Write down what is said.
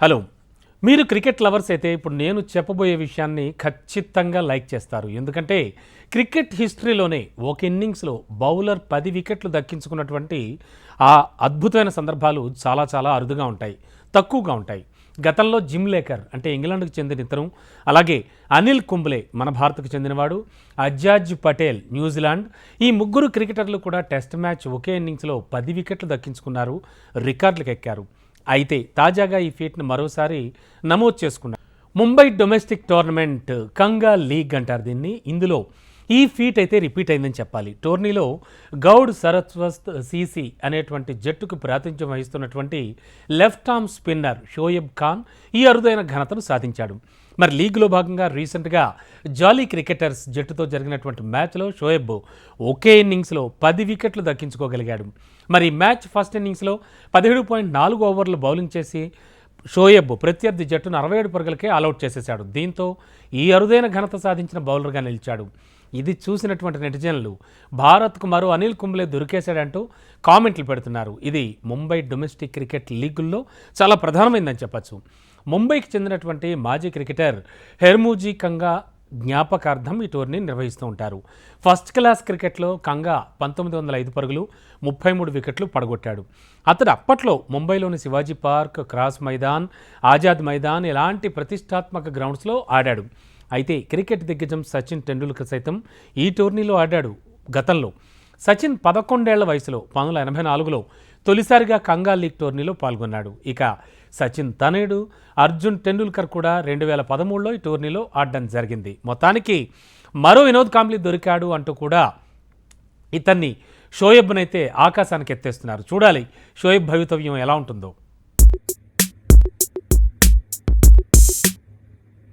Hello మీరు cricket lovers అయితే ఇప్పుడు నేను చెప్పబోయే విషయాన్ని ఖచ్చితంగా లైక్ చేస్తారు. ఎందుకంటే క్రికెట్ హిస్టరీలోనే ఒక ఇన్నింగ్స్లో బౌలర్ పది వికెట్లు దక్కించుకున్నటువంటి ఆ అద్భుతమైన సందర్భాలు చాలా చాలా అరుదుగా ఉంటాయి తక్కువగా ఉంటాయి. గతంలో జిమ్ లేకర్ అంటే ఇంగ్లాండ్కు చెందిన ఇతను అలాగే అనిల్ కుంబ్లే మన భారత్కు చెందినవాడు అజాజ్ పటేల్ న్యూజిలాండ్. ఈ ముగ్గురు క్రికెటర్లు కూడా టెస్ట్ మ్యాచ్ ఒకే ఇన్నింగ్స్లో పది వికెట్లు దక్కించుకున్నారు రికార్డులకు ఎక్కారు అయితే తాజాగా ఈ ఫీట్ను మరోసారి నమోదు చేసుకున్నారు. Mumbai domestic tournament Kanga league అంటారు దీన్ని. ఇందులో ఈ ఫీట్ అయితే రిపీట్ అయిందని చెప్పాలి. టోర్నీలో గౌడ్ సరస్వత్ సీసీ అనేటువంటి జట్టుకు ప్రాతినిధ్యం వహిస్తున్నటువంటి left arm spinner Shoaib Khan ఈ అరుదైన ఘనతను సాధించాడు. మరి లీగ్లో భాగంగా రీసెంట్గా జాలీ క్రికెటర్స్ జట్టుతో జరిగినటువంటి మ్యాచ్లో షోయబ్ ఒకే ఇన్నింగ్స్లో పది వికెట్లు దక్కించుకోగలిగాడు. మరి మ్యాచ్ ఫస్ట్ ఇన్నింగ్స్లో పదిహేడు పాయింట్ నాలుగు ఓవర్లు బౌలింగ్ చేసి షోయబ్ ప్రత్యర్థి జట్టును అరవై ఏడు పరుగులకే ఆలౌట్ చేసేశాడు. దీంతో ఈ అరుదైన ఘనత సాధించిన బౌలర్గా నిలిచాడు. ఇది చూసినటువంటి నెటిజన్లు భారత్కు మరో అనిల్ కుంబ్లే దొరికేశాడంటూ కామెంట్లు పెడుతున్నారు. ఇది ముంబై డొమెస్టిక్ క్రికెట్ లీగుల్లో చాలా ప్రధానమైందని చెప్పచ్చు. ముంబైకి చెందినటువంటి మాజీ క్రికెటర్ హెర్మూజీ కంగా జ్ఞాపకార్థం ఈ టోర్నీ నిర్వహిస్తూ ఉంటారు. ఫస్ట్ క్లాస్ క్రికెట్లో కంగా పంతొమ్మిది వందల ఐదు పరుగులు ముప్పై మూడు వికెట్లు పడగొట్టాడు. అతడు అప్పట్లో ముంబైలోని శివాజీ పార్క్ క్రాస్ మైదాన్ ఆజాద్ మైదాన్ ఇలాంటి ప్రతిష్టాత్మక గ్రౌండ్స్లో ఆడాడు. అయితే క్రికెట్ దిగ్గజం సచిన్ టెండూల్కర్ సైతం ఈ టోర్నీలో ఆడాడు గతంలో. సచిన్ పదకొండేళ్ళ వయసులో పంతొమ్మిది ఎనభై నాలుగులో తొలిసారిగా కంగా లీగ్ టోర్నీలో పాల్గొన్నాడు. ఇక సచిన్ తనయుడు అర్జున్ టెండూల్కర్ కూడా రెండు వేల పదమూడులో ఈ టోర్నీలో ఆడడం జరిగింది. మొత్తానికి మరో వినోద్ కాంబ్లీ దొరికాడు అంటూ కూడా ఇతన్ని షోయబ్నైతే ఆకాశానికి ఎత్తేస్తున్నారు. చూడాలి షోయబ్ భవితవ్యం ఎలా ఉంటుందో.